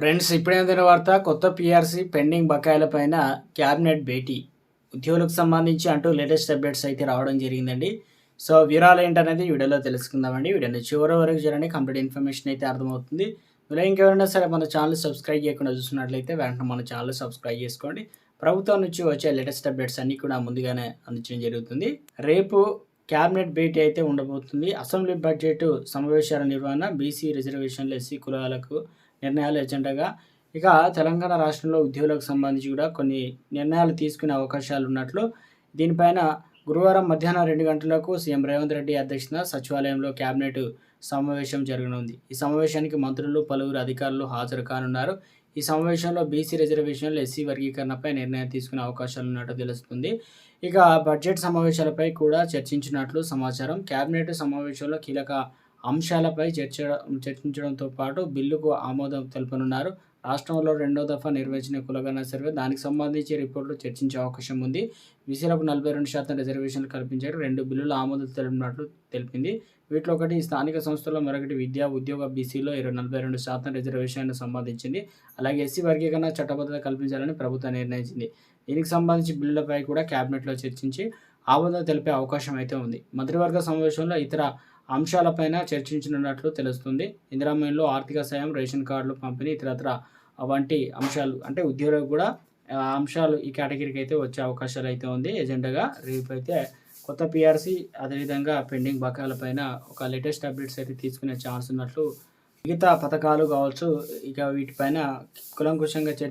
Friends ఇప్పుడేందిన వార్త కొత్త PRC pending బకాయిలపైన cabinet భేటీ. ఉద్యోగులకు సంబంధించి అంటూ లేటెస్ట్ అప్డేట్స్ అయితే రావడం జరిగిందండి. సో వివరాలు ఏంటనేది వీడియోలో తెలుసుకుందామండి. వీడియోని చివరి వరకు చూడండి కంప్లీట్ ఇన్ఫర్మేషన్ అయితే అర్థమవుతుంది. మీరు ఇంకెవరైనా సరే మన ఛానల్ సబ్స్క్రైబ్ చేయకుండా చూస్తున్నట్లయితే వెంటనే మన ఛానల్ సబ్స్క్రైబ్ చేసుకోండి. ప్రభుత్వం నుంచి వచ్చే లేటెస్ట్ అప్డేట్స్ అన్నీ కూడా ముందుగానే అందించడం జరుగుతుంది. రేపు క్యాబినెట్ భేటీ అయితే ఉండబోతుంది. అసెంబ్లీ బడ్జెట్ సమావేశాల నిర్వహణ బీసీ రిజర్వేషన్లు ఎస్సీ కులాలకు నిర్ణయాలు ఎజెండాగా. ఇక తెలంగాణ రాష్ట్రంలో ఉద్యోగులకు సంబంధించి కూడా కొన్ని నిర్ణయాలు తీసుకునే అవకాశాలు ఉన్నట్లు. దీనిపైన గురువారం మధ్యాహ్నం రెండు గంటలకు సీఎం రేవంత్ రెడ్డి అధ్యక్షతన సచివాలయంలో కేబినెట్ సమావేశం జరగనుంది. ఈ సమావేశానికి మంత్రులు పలువురు అధికారులు హాజరు కానున్నారు. ఈ సమావేశంలో బీసీ రిజర్వేషన్లు ఎస్సీ వర్గీకరణపై నిర్ణయం తీసుకునే అవకాశాలు ఉన్నట్టు తెలుస్తుంది. ఇక బడ్జెట్ సమావేశాలపై కూడా చర్చించినట్లు సమాచారం. కేబినెట్ సమావేశంలో కీలక అంశాలపై చర్చ చర్చించడంతో పాటు బిల్లుకు ఆమోదం తెలుపనున్నారు. రాష్ట్రంలో రెండో దఫా నిర్వహించిన కులగణ సర్వే దానికి సంబంధించి రిపోర్టులు చర్చించే అవకాశం ఉంది. బీసీలకు నలభై రెండు శాతం రిజర్వేషన్లు కల్పించారు. రెండు బిల్లులు ఆమోదం తెలిపినట్లు తెలిపింది. వీటిలో ఒకటి స్థానిక సంస్థల్లో మరొకటి విద్యా ఉద్యోగ బీసీలో ఇరవై నలభై రెండు శాతం రిజర్వేషన్లు సంబంధించింది. అలాగే ఎస్సీ వర్గీకరణ చట్టబద్ధత కల్పించాలని ప్రభుత్వం నిర్ణయించింది. దీనికి సంబంధించి బిల్లులపై కూడా కేబినెట్లో చర్చించి ఆమోదం తెలిపే అవకాశం అయితే ఉంది. మంత్రివర్గ సమావేశంలో ఇతర అంశాలపైన చర్చించనున్నట్లు తెలుస్తుంది. ఇందిరామయంలో ఆర్థిక సాయం రేషన్ కార్డులు పంపిణీ ఇతరత్ర వంటి అంశాలు అంటే ఉద్యోగులకు కూడా అంశాలు ఈ కేటగిరీకి అయితే వచ్చే అవకాశాలు అయితే ఉంది. ఎజెండాగా రేపు అయితే కొత్త పిఆర్సీ అదేవిధంగా పెండింగ్ బకాయిలపైన ఒక లేటెస్ట్ అప్డేట్స్ అయితే తీసుకునే ఛాన్స్ ఉన్నట్లు మిగతా పథకాలు కావచ్చు ఇక వీటిపైన కులంకుశంగా చర్చించి